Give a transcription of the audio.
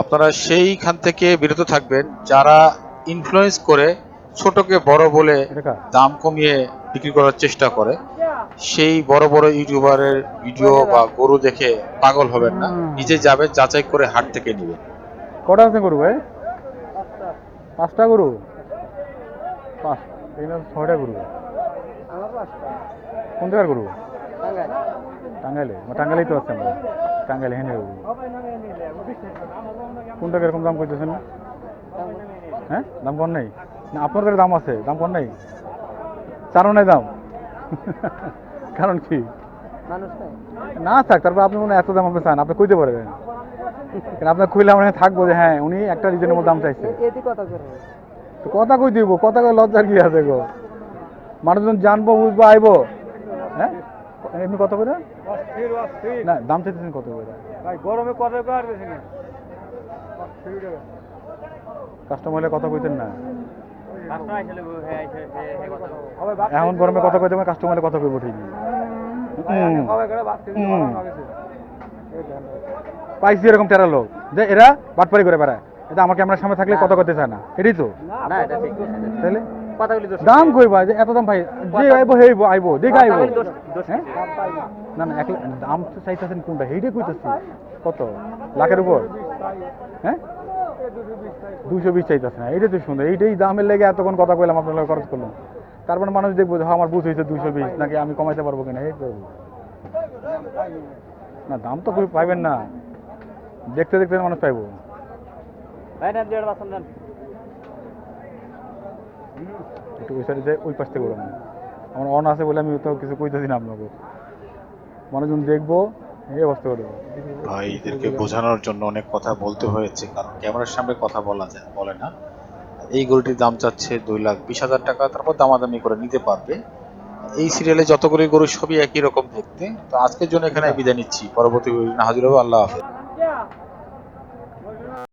আপনারা সেইখান থেকে বিরত থাকবেন যারা ইনফ্লুয়েন্স করে ছোটকে বড় বলে দাম কমিয়ে বিক্রি করার চেষ্টা করে সেই বড় বড় ইউটিউবারের ভিডিও বা গরু দেখে পাগল হবেন না। নিজে যাবেন যাচাই করে হাট থেকে নেবেন কটা আছে গরু ভাই? পাঁচটা গরু? পাঁচ এখানে ছয়টা গরু। কোন জায়গার গরু? টাঙ্গাইলে। টাঙ্গাইলেই তো আছে আমরা টাঙ্গাইলে হেনে কোনটা কীরকম দাম করতেছেন হ্যাঁ? দাম কম নেই? না, আপনার আপনাদের দাম আছে, দাম কম নেই? চারও নাই দাম? কারণ কি? না থাক, তারপর আপনি মনে এত দাম আপনি চান, আপনি কইতে পারবেন। কারণ আপনার খুইলে আমরা থাকব যে হ্যাঁ উনি একটা রিজনেবল দাম চাইছে। তো কথা কই দিব, কথা কই লজ্জার কি আছে গো? মানুষজন জানব, বুঝব, আইবো হ্যাঁ? এমনি কত করে? না দাম চাইতেছেন কত করে? গরমে কত কার কাস্টমার কথা কইতেন না? এখন গরমে কথা কইতে কাস্টমার কথা কইবো ঠিকই। পাইছি এরকম তেরা লোক। যে এরা বাটপারি করে বেড়ায়। এটা আমার ক্যামেরার সামনে থাকলে কথা করতে চায় না? এটাই তো। না এটা ঠিক তাহলে? দোষ দাম এত দাম ভাই যে আইবো হেইবো আইবো দেখে আইবো। হ্যাঁ? না না এক দাম তো চাইতেছেন কোনটা কইতেছি। কত? লাখের উপর? হ্যাঁ? দুশো বিশ চাইতেছে না এইটাই তো সুন্দর। এইটাই দামের লেগে এতক্ষণ কথা কইলাম আপনার খরচ করলাম। তারপরে মানুষ দেখব যে হ্যাঁ, আমার বুঝ হয়েছে দুশো বিশ নাকি আমি কমাইতে পারব কিনা? এই করব না দাম তো কই পাইবেন না। দেখতে দেখতে মানুষ পাইবো। ভাই না দেড় বাসন দেন। একটু ওই সাইডে ওই পাশ থেকে ওড়ানো আমার অন আছে বলে আমি তো কিছু কইতেছি না আপনাকে মানুষজন দেখব, এই দেবো ভাইদেরকে বোঝানোর জন্য অনেক কথা বলতে হয়েছে, কারণ ক্যামেরার সামনে কথা বলা যায়, বলে না। এই গরুটির দাম চাচ্ছে দুই লাখ বিশ হাজার টাকা, তারপর দামাদামি করে নিতে পারবে। এই সিরিয়ালে যতগুলি গরু সবই একই রকম দেখতে, তো আজকের জন্য এখানে বিদায় নিচ্ছি। পরবর্তী নিয়ে হাজির হব, আল্লাহ হাফেজ।